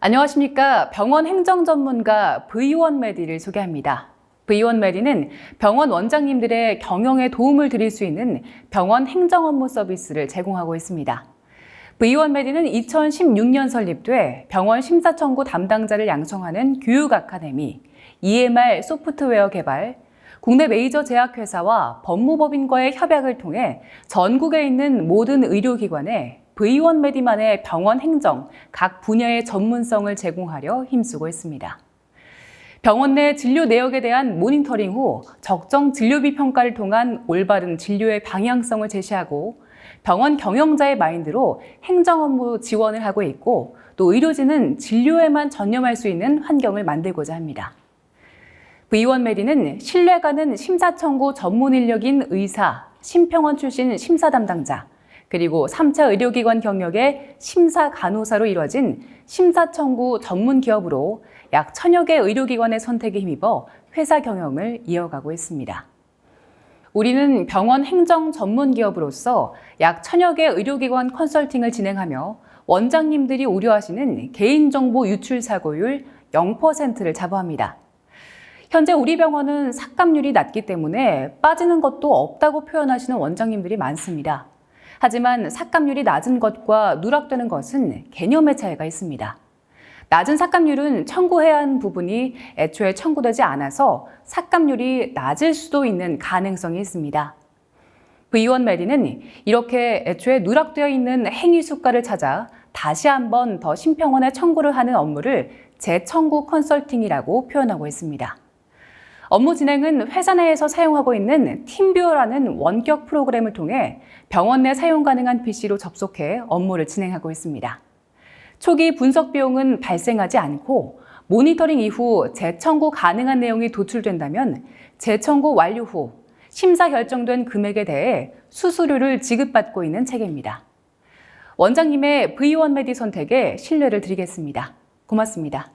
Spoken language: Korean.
안녕하십니까. 병원 행정 전문가 V1 메디를 소개합니다. V1 메디는 병원 원장님들의 경영에 도움을 드릴 수 있는 병원 행정 업무 서비스를 제공하고 있습니다. V1 메디는 2016년 설립돼 병원 심사 청구 담당자를 양성하는 교육 아카데미, EMR 소프트웨어 개발, 국내 메이저 제약회사와 법무법인과의 협약을 통해 전국에 있는 모든 의료기관에 V1 메디만의 병원 행정 각 분야의 전문성을 제공하려 힘쓰고 있습니다. 병원 내 진료 내역에 대한 모니터링 후 적정 진료비 평가를 통한 올바른 진료의 방향성을 제시하고 병원 경영자의 마인드로 행정 업무 지원을 하고 있고 또 의료진은 진료에만 전념할 수 있는 환경을 만들고자 합니다. V1 메디는 신뢰가는 심사 청구 전문 인력인 의사, 심평원 출신 심사 담당자, 그리고 3차 의료기관 경력의 심사 간호사로 이뤄진 심사 청구 전문 기업으로 약 천여 개 의료기관의 선택에 힘입어 회사 경영을 이어가고 있습니다. 우리는 병원 행정 전문 기업으로서 약 천여 개 의료기관 컨설팅을 진행하며 원장님들이 우려하시는 개인정보 유출 사고율 0%를 자부합니다. 현재 우리 병원은 삭감률이 낮기 때문에 빠지는 것도 없다고 표현하시는 원장님들이 많습니다. 하지만 삭감률이 낮은 것과 누락되는 것은 개념의 차이가 있습니다. 낮은 삭감률은 청구해야 하는 부분이 애초에 청구되지 않아서 삭감률이 낮을 수도 있는 가능성이 있습니다. V1 메디는 이렇게 애초에 누락되어 있는 행위 수가를 찾아 다시 한번 더 심평원에 청구를 하는 업무를 재청구 컨설팅이라고 표현하고 있습니다. 업무 진행은 회사 내에서 사용하고 있는 팀뷰어라는 원격 프로그램을 통해 병원 내 사용 가능한 PC로 접속해 업무를 진행하고 있습니다. 초기 분석 비용은 발생하지 않고 모니터링 이후 재청구 가능한 내용이 도출된다면 재청구 완료 후 심사 결정된 금액에 대해 수수료를 지급받고 있는 체계입니다. 원장님의 V1 메디 선택에 신뢰를 드리겠습니다. 고맙습니다.